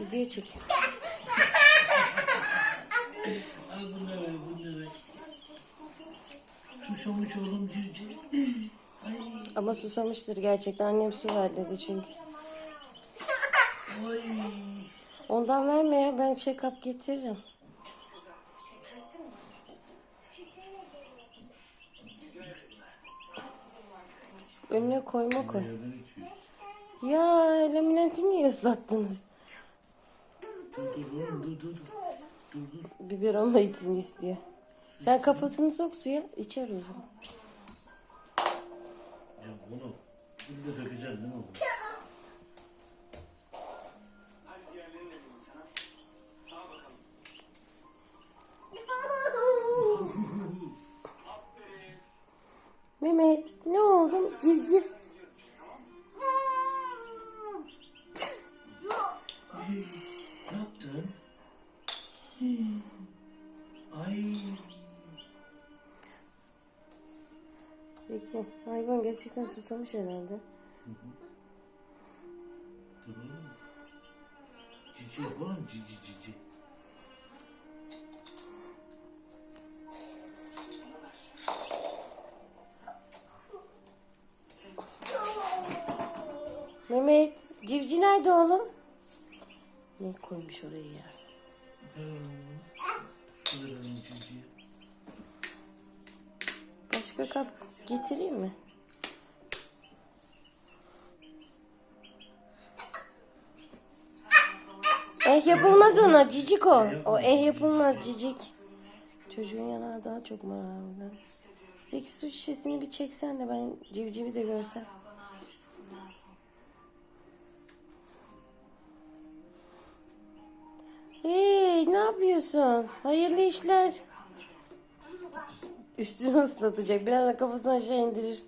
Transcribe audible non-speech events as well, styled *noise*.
Video çek. Al bunu da ver, bunu da ver. Susamış oğlum civciv. *clears throat* Ay, Ama susamıştır gerçekten. Annem su ver dedi çünkü. ay. Ondan verme ya. Ben şey kap getiririm. Önüne koyma koy. İçiyor. Ya laminatı niye ıslattınız? Dur dur oğlum dur dur dur. Dur. Biber olmayısını istiyor. Sen kafasını sok suya içer o zaman. Ya bunu bunu da dökeceksin değil mi? bunu? Mehmet ne oldu? Civciv. Ne yaptın? Ay. Zeki hayvan gerçekten susamış herhalde. Dur oğlum. Cici yap oğlum cici cici. Mehmet civciv nerede oğlum? Ne koymuş oraya ya? Başka kap getireyim mi? Eh yapılmaz ona cicik o. O eh yapılmaz cicik. Çocuğun yanağı daha çok mararlı. Zeki su şişesini bir çeksen de ben civcivi de görsem. Yapıyorsun? Hayırlı işler. Üstünü ıslatacak. Biraz da kafasını aşağı indirir.